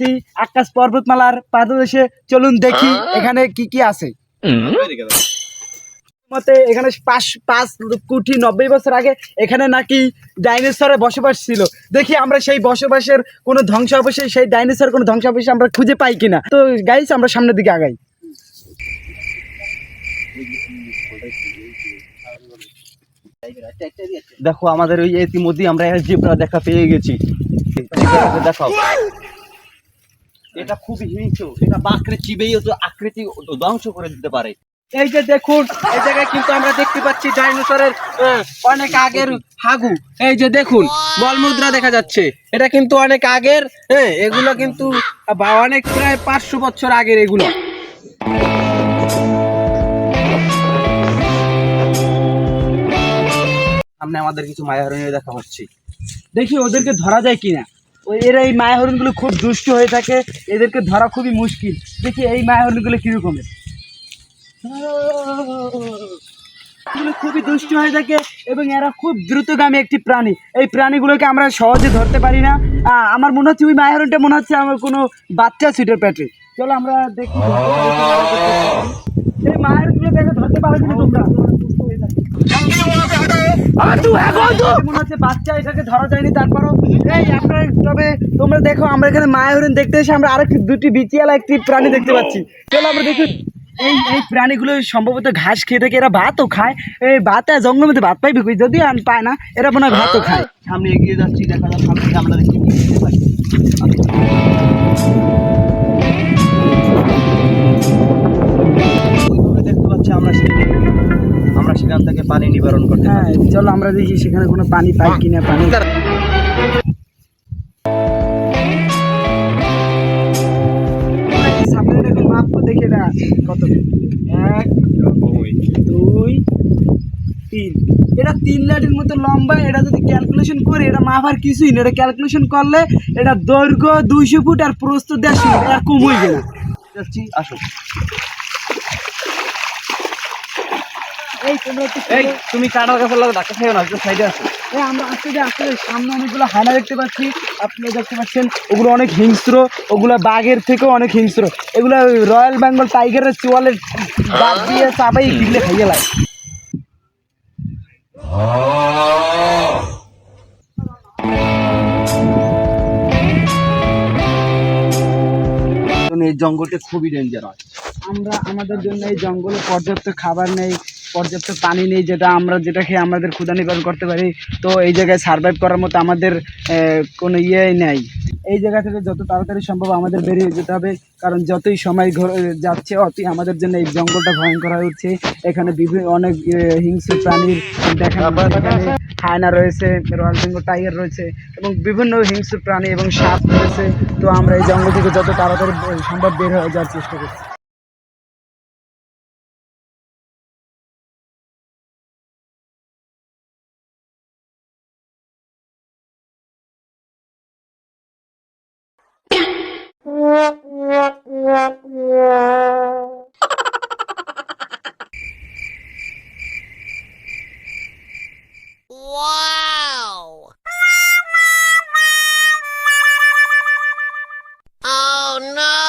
আছি আকাশ পর্বতমালার পাদদেশে চলুন দেখি এখানে কি কি আছে। মতে এখানে পাঁচ পাঁচ কোটি নব্বই বছর আগে এখানে নাকি ডাইনোসরের বসবাস ছিল। দেখি আমরা সেই বসবাসের কোনো ধ্বংসাবশেষ সেই ডাইনোসর কোনো ধ্বংসাবশেষ আমরা খুঁজে পাই কিনা। তো গাইস আমরা সামনের দিকে আগাই। দেখো আমাদের ওই ইতিমধ্যে আমরা জেব্রা দেখা পেয়ে গেছি। দেখাও। এটা খুবই হিংস্র, এটা বাকরে চিবেই তো আকৃতি ধ্বংস করে দিতে পারে। এই যে দেখুন, এই জায়গায় কিন্তু আমরা দেখতে পাচ্ছি ডাইনোসরের অনেক আগের হাগু। এই যে দেখুন বলমুদ্রা দেখা যাচ্ছে। এটা কিন্তু অনেক আগের হ্যাঁ এগুলো কিন্তু অনেক প্রায় পাঁচশো বছর আগের এগুলো। সামনে আমাদের কিছু মায়াহরণীয় দেখা হচ্ছে। দেখি ওদেরকে ধরা যায় কিনা। ওই এরা এই মায়া হরিণগুলো খুব দুষ্ট হয়ে থাকে, এদেরকে ধরা খুবই মুশকিল। দেখি এই মায়া হরিণগুলো কিরকমের এগুলো খুবই দুষ্ট হয়ে থাকে এবং এরা খুব দ্রুতগামী একটি প্রাণী। এই প্রাণীগুলোকে আমরা সহজে ধরতে পারি না। আমার মনে হচ্ছে ওই মায়া হরিণটা মনে হচ্ছে আমার কোনো বাচ্চা সিটের পেটে। চলো আমরা দেখি। এই মায়া হরিণগুলো দেখে ধরতে পারো কিনা তোমরা। বাচ্চা এটাকে ধরা যায়নি তারপরও এই আপনারা তবে তোমরা দেখো আমরা এখানে মায়া হরিণ দেখতে এসে আমরা আরেকটি দুটি বিচিয়ালা একটি প্রাণী দেখতে পাচ্ছি। চলো আমরা দেখি। এই এই প্রাণীগুলো সম্ভবত ঘাস খেয়ে থাকে এরা ভাতও খায়। এই ভাত আর জঙ্গলের মধ্যে ভাত পাইবে কই? যদি আর পায় না এরা মনে হয় ভাতও খায়। সামনে এগিয়ে যাচ্ছি দেখা যাক সামনে আমরা দেখি। সেখান থেকে পানি নিবারণ করতে হ্যাঁ চলো আমরা দেখি সেখানে কোনো পানি পাই কিনা পানি। দেখে না কত? এক দুই তিন। এটা তিন মতো লম্বা এটা যদি ক্যালকুলেশন করি এটা কিছুই না। এটা ক্যালকুলেশন করলে এটা দৈর্ঘ্য দুইশো ফুট আর প্রস্থ দেড়শো ফুট আর কম হয়ে গেল আসো এই তোমরা একটু এই তুমি কাটার কাছে লাগে ডাক্তার খাইও না সাইডে আসো। এই আমরা যে আসলে সামনে অনেকগুলো হায়না দেখতে পাচ্ছি। আপনারা দেখতে পাচ্ছেন ওগুলো অনেক হিংস্র। ওগুলো বাঘের থেকেও অনেক হিংস্র। এগুলো রয়্যাল বেঙ্গল টাইগারের চোয়ালের দাঁত দিয়ে চাপাই গিলে খাইয়ে লাগে এই জঙ্গলটা খুবই ডেঞ্জারাস আমরা আমাদের জন্য এই জঙ্গলে পর্যাপ্ত খাবার নেই। পর্যাপ্ত পানি নেই যেটা আমরা যেটা খেয়ে আমাদের ক্ষুদা নিবারণ করতে পারি। তো এই জায়গায় সার্ভাইভ করার মতো আমাদের কোনো ইয়ে নেই। এই জায়গা থেকে যত তাড়াতাড়ি সম্ভব আমাদের বেরিয়ে যেতে হবে কারণ যতই সময় যাচ্ছে অতই আমাদের জন্য এই জঙ্গলটা ভয়ঙ্কর হয়ে উঠছে। এখানে বিভিন্ন অনেক হিংস্র প্রাণীর দেখা হায়না রয়েছে রয়্যাল বেঙ্গল টাইগার রয়েছে এবং বিভিন্ন হিংস্র প্রাণী এবং সাপ রয়েছে। তো আমরা এই জঙ্গল থেকে যত তাড়াতাড়ি সম্ভব বের হয়ে যাওয়ার চেষ্টা করছি। Wow! Oh no!